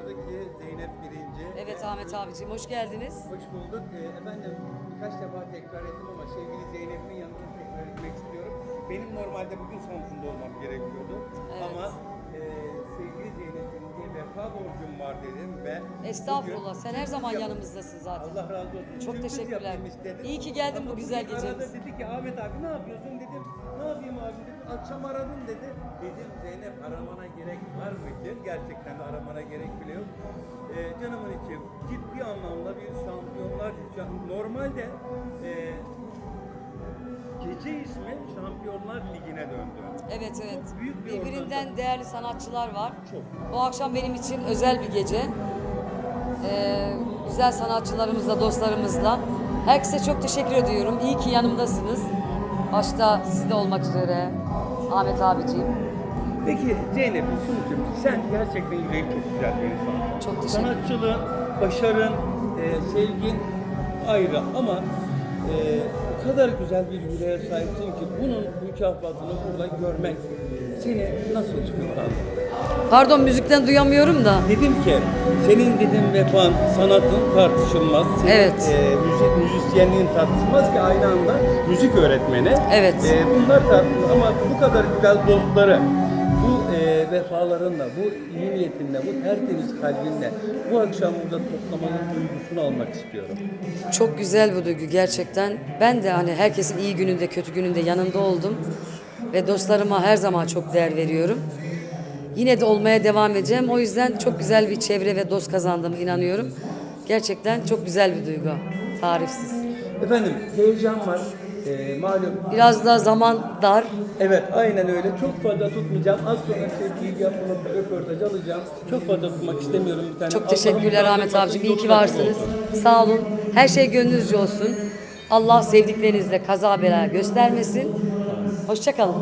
Yarışmalardaki Zeynep birinci. Evet Ahmet abiciğim hoş geldiniz. Hoş bulduk. Ee, efendim birkaç defa tekrar ettim ama sevgili Zeynep'in yanına tekrar etmek istiyorum. Benim normalde bugün Samsun'da olmam gerekiyordu. Borcum var dedim ve Estağfurullah bugün sen her zaman yanımızdasın zaten. Allah razı olsun. Çok Sürpriz teşekkürler. yapayım istedim. İyi ki geldin bu güzel bugün arada gecemiz. Dedi ki Ahmet abi ne yapıyorsun dedim. Ne yapayım abi dedim. Akşam aradım dedi. Dedim Zeynep aramana gerek var mı ki? Gerçekten de aramana gerek bile yok. Ee, canımın içi ciddi anlamda bir şampiyonlar normalde e, gece ismi Şampiyonlar Ligi'ne döndü. Evet evet. Çok büyük bir Birbirinden değerli sanatçılar var. Çok. Bu akşam benim için özel bir gece. Ee, güzel sanatçılarımızla, dostlarımızla. Herkese çok teşekkür ediyorum. İyi ki yanımdasınız. Başta siz de olmak üzere. Ahmet abiciğim. Peki Zeynep Sunucuğum sen gerçekten çok güzel bir insansın. Çok teşekkür ederim. Sanatçılığın, başarın, e, sevgin ayrı ama e, o kadar güzel bir yüreğe sahipsin ki bunun mükafatını burada görmek seni nasıl çıkardı? Pardon müzikten duyamıyorum da. Dedim ki senin dedim vefan, sanatın tartışılmaz. Senin, Evet. E, müzik, müzisyenliğin tartışılmaz ki aynı anda müzik öğretmeni. Evet. E, bunlar tartışılmaz ama bu kadar güzel dostları bu e, vefalarınla, bu iyi niyetinle, bu tertemiz kalbinle bu akşam burada toplamanın duygusunu almak istiyorum. Çok güzel bu duygu gerçekten. Ben de hani herkesin iyi gününde, kötü gününde yanında oldum. Ve dostlarıma her zaman çok değer veriyorum. Yine de olmaya devam edeceğim. O yüzden çok güzel bir çevre ve dost kazandığıma inanıyorum. Gerçekten çok güzel bir duygu. Tarifsiz. Efendim heyecan var. E, malum Biraz da zaman dar. Evet aynen öyle. Çok fazla tutmayacağım. Az sonra sevgili yapmalı röportaj alacağım. Çok fazla tutmak istemiyorum bir tane. Çok teşekkürler Ahmet abicim. İyi ki varsınız. Sağ olun. Her şey gönlünüzce olsun. Allah sevdiklerinizle kaza bela göstermesin. Hoşçakalın.